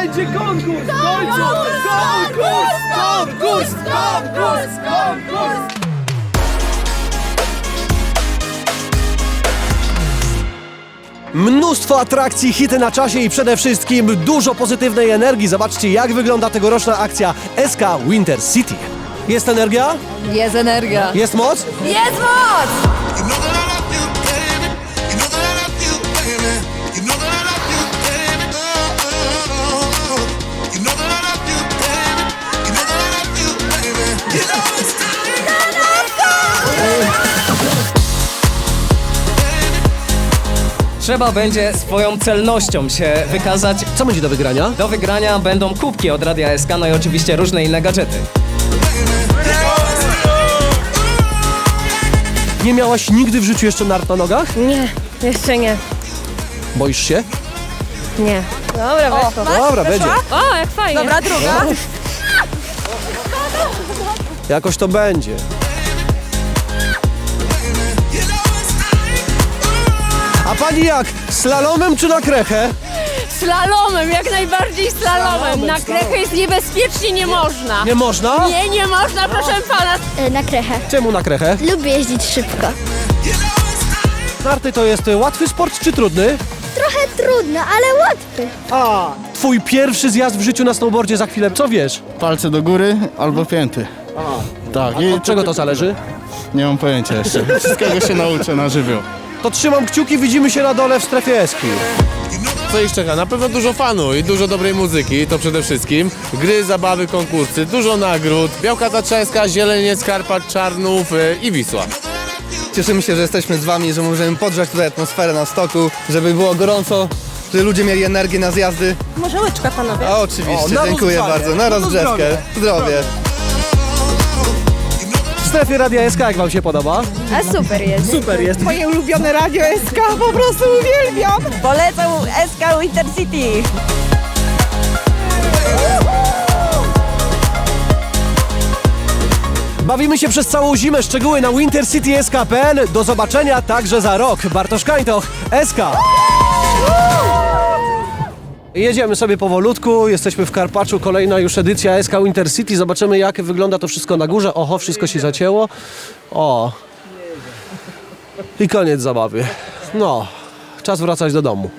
Będzie konkurs! W końcu! Konkurs! Konkurs! Konkurs! Konkurs! Mnóstwo atrakcji, hity na czasie i przede wszystkim dużo pozytywnej energii. Zobaczcie, jak wygląda tegoroczna akcja SK Winter City. Jest energia? Jest energia. Jest moc? Jest moc! Trzeba będzie swoją celnością się wykazać. Co będzie do wygrania? Do wygrania będą kubki od Radia SK, no i oczywiście różne inne gadżety. Nie miałaś nigdy w życiu jeszcze nart na nogach? Nie, jeszcze nie. Boisz się? Nie. Dobra, weszło. Dobra, będzie. O, jak fajnie. Dobra, druga. Jakoś to będzie. A pani jak? Slalomem czy na krechę? Slalomem, jak najbardziej slalomem. Na krechę jest niebezpiecznie nie można. Nie można? Nie, nie można, proszę pana. E, Na krechę. Czemu na krechę? Lubię jeździć szybko. Narty to jest łatwy sport czy trudny? Trochę trudno, ale łatwy. A, twój pierwszy zjazd w życiu na snowboardzie za chwilę. Co wiesz? Palce do góry albo pięty. Tak, i Od czego to zależy? nie mam pojęcia jeszcze. Wszystkiego się nauczę na żywioł. To trzymam kciuki, widzimy się na dole w strefie Eski. Co ich czeka? Na pewno dużo fanu i dużo dobrej muzyki, to przede wszystkim. Gry, zabawy, konkursy, dużo nagród. Białka Tatrzańska, Zieleniec, Karpat, Czarnów y, i Wisła. Cieszymy się, że jesteśmy z Wami, że możemy podgrzać tutaj atmosferę na stoku, żeby było gorąco, żeby ludzie mieli energię na zjazdy. Może łyczka, panowie? A oczywiście, O, na dziękuję rozgrzanie. bardzo. Na No to rozgrzewkę. zdrowie. Zdrowie. Strefie Radia SK, jak wam się podoba? A super jest. Super jest. Moje ulubione radio SK, po prostu uwielbiam. Polecam SK Winter City. Bawimy się przez całą zimę. Szczegóły na Winter City SK.pl. Do zobaczenia także za rok. Bartosz Kańtoch, SK. Jedziemy sobie powolutku, jesteśmy w Karpaczu, kolejna już edycja SK Winter City. Zobaczymy jak wygląda to wszystko na górze. Oho, wszystko się zacięło. O. I koniec zabawy. No, czas wracać do domu.